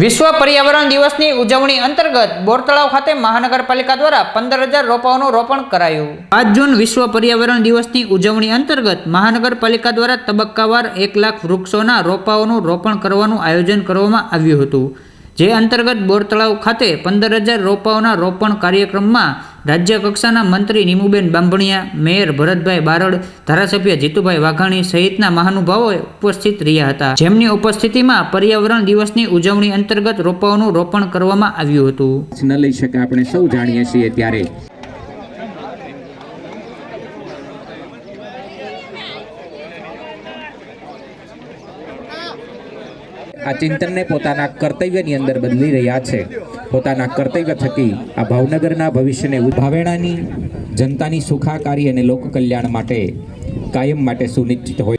વિશ્વ પર્યાવરણ દિવસની ઉજવણી અંતર્ગત બોરતળાવ ખાતે મહાનગરપાલિકા દ્વારા પંદર હજાર રોપાઓનું રોપણ કરાયું. પાંચ જૂન વિશ્વ પર્યાવરણ દિવસની ઉજવણી અંતર્ગત મહાનગરપાલિકા દ્વારા તબક્કાવાર એક લાખ વૃક્ષોના રોપાઓનું રોપણ કરવાનું આયોજન કરવામાં આવ્યું હતું. જે અંતર્ગત બોરતળાવ ખાતે પંદર હજાર રોપાઓના રોપણ કાર્યક્રમમાં રાજ્ય કક્ષાના મંત્રી નીમુબેન બાંભણિયા, મેયર ભરતભાઈ બારડ, ધારાસભ્ય જીતુભાઈ વાઘાણી સહિતના મહાનુભાવોએ ઉપસ્થિત રહ્યા હતા. જેમની ઉપસ્થિતિમાં પર્યાવરણ દિવસની ઉજવણી અંતર્ગત રોપાઓનું રોપણ કરવામાં આવ્યું હતું. લઈ શકે આપણે સૌ જાણીએ છીએ ત્યારે. આ ચિંતનને પોતાના કર્તવ્યની અંદર બદલી રહ્યા છે. પોતાના કર્તવ્ય થકી આ ભાવનગરના ભવિષ્યને ભાવેણાની જનતાની સુખાકારી અને લોક કલ્યાણ માટે કાયમ માટે સુનિશ્ચિત હોય.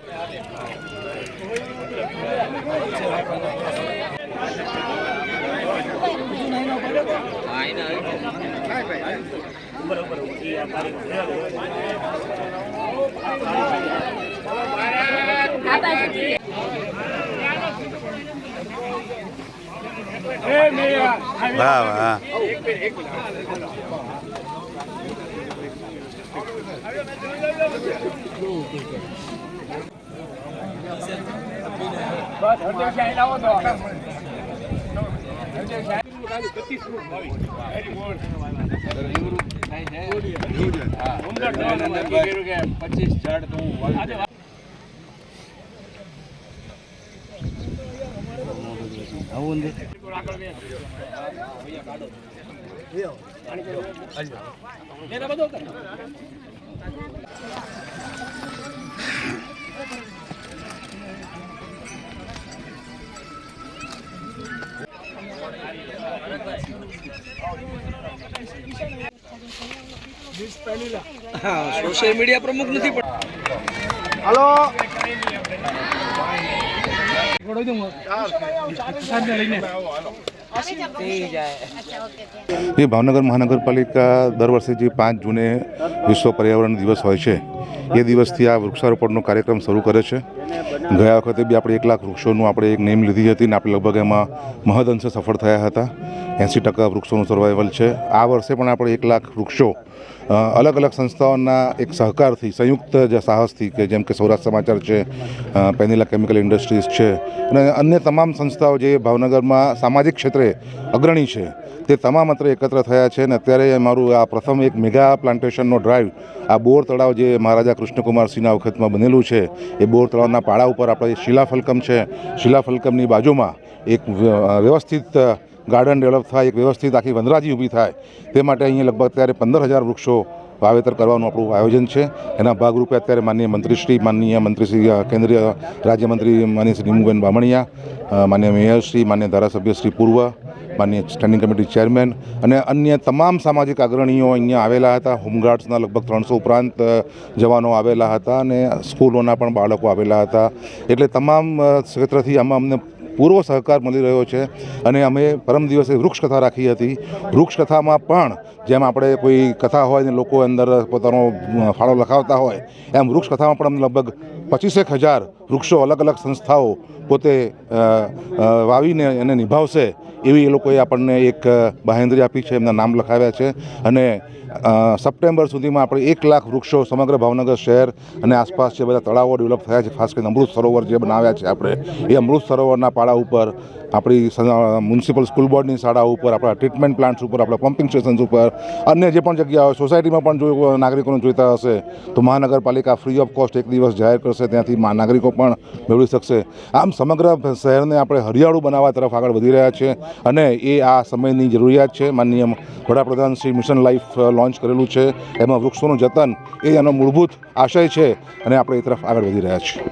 પચીસ ઝાડ તો હું સોશિયલ મીડિયા પ્રમુખ નથી પણ એ ભાવનગર મહાનગરપાલિકા દર વર્ષે જે પાંચ જૂને વિશ્વ પર્યાવરણ દિવસ હોય છે, એ દિવસથી આ વૃક્ષારોપણનો કાર્યક્રમ શરૂ કરે છે. ગયા વખતે બી આપણે એક લાખ વૃક્ષોનું આપણે એક નેમ લીધી હતી ને આપણે લગભગ એમાં મહદ અંશે સફળ થયા હતા. એંસી ટકા વૃક્ષોનું સર્વાઈવલ છે. આ વર્ષે પણ આપણે એક લાખ વૃક્ષો અલગ અલગ સંસ્થાઓના એક સહકારથી, સંયુક્ત જે સાહસથી કે જેમ કે સૌરાષ્ટ્ર સમાચાર છે પેનિલા કેમિકલ ઇન્ડસ્ટ્રીઝ છે અને અન્ય તમામ સંસ્થાઓ જે ભાવનગરમાં સામાજિક ક્ષેત્રે અગ્રણી છે, તે તમામ અત્રે એકત્ર થયા છે અને અત્યારે અમારું આ પ્રથમ એક મેગા પ્લાન્ટેશનનો ડ્રાઈવ આ બોર તળાવ જે મહારાજા કૃષ્ણકુમારસિંહના વખતમાં બનેલું છે, એ બોર તળાવના પાળા ઉપર આપણે શિલાફલકમ છે, શિલાફલકમની બાજુમાં એક વ્ય- વ્યવસ્થિત ગાર્ડન ડેવલપ થાય, એક વ્યવસ્થિત આખી વનરાજી ઊભી થાય, તે માટે અહીંયા લગભગ અત્યારે પંદર હજાર વૃક્ષો વાવેતર કરવાનું આપણું આયોજન છે. એના ભાગરૂપે અત્યારે માનનીય મંત્રીશ્રી માનનીય મંત્રીશ્રી કેન્દ્રીય રાજ્યમંત્રી માનનીય શ્રી નીમુબેન બામણિયા માન્ય મેયરશ્રી માન્ય ધારાસભ્ય શ્રી પૂર્વ માન્ય સ્ટેન્ડિંગ કમિટી ચેરમેન અને અન્ય તમામ સામાજિક અગ્રણીઓ અહીંયા આવેલા હતા. હોમગાર્ડ્સના લગભગ ત્રણસો ઉપરાંત જવાનો આવેલા હતા અને સ્કૂલોના પણ બાળકો આવેલા હતા. એટલે તમામ ક્ષેત્રથી આમાં અમને પૂર્વ સહકાર મળી રહ્યો છે અને અમે પરમ દિવસે વૃક્ષ કથા રાખી હતી. વૃક્ષ કથામાં પણ જેમ આપણે કોઈ કથા હોય ને લોકો અંદર પોતાનો ફાળો લખાવતા હોય, એમ વૃક્ષ કથામાં પણ અમને લગભગ પચીસેક હજાર વૃક્ષો અલગ અલગ સંસ્થાઓ પોતે વાવીને એને નિભાવશે એવી એ લોકોએ આપણને એક બાહેંધરી આપી છે, એમના નામ લખાવ્યા છે. અને સપ્ટેમ્બર સુધીમાં આપણે એક લાખ વૃક્ષો સમગ્ર ભાવનગર શહેર અને આસપાસ જે બધા તળાવો ડેવલપ થયા છે, ખાસ કરીને અમૃત સરોવર જે બનાવ્યા છે આપણે, એ અમૃત સરોવરના પાળા ઉપર, આપણી મ્યુનિસિપલ સ્કૂલ બોર્ડની શાળાઓ ઉપર, આપણા ટ્રીટમેન્ટ પ્લાન્ટ્સ ઉપર, આપણા પમ્પિંગ સ્ટેશન્સ ઉપર, અન્ય જે પણ જગ્યાઓ સોસાયટીમાં પણ જો નાગરિકોને જોઈતા હશે, તો મહાનગરપાલિકા ફ્રી ઓફ કોસ્ટ એક દિવસ જાહેર કરશે, ત્યાંથી નાગરિકો પણ મેળવી શકશે. આમ સમગ્ર શહેરને આપણે હરિયાળું બનાવવા તરફ આગળ વધી રહ્યા છે અને એ આ સમયની જરૂરિયાત છે. માનનીય વડાપ્રધાન શ્રી મિશન લાઈફ લોન્ચ કરેલું છે. એમાં વૃક્ષોનું જતન એ એનો મૂળભૂત આશય છે અને આપણે એ તરફ આગળ વધી રહ્યા છીએ.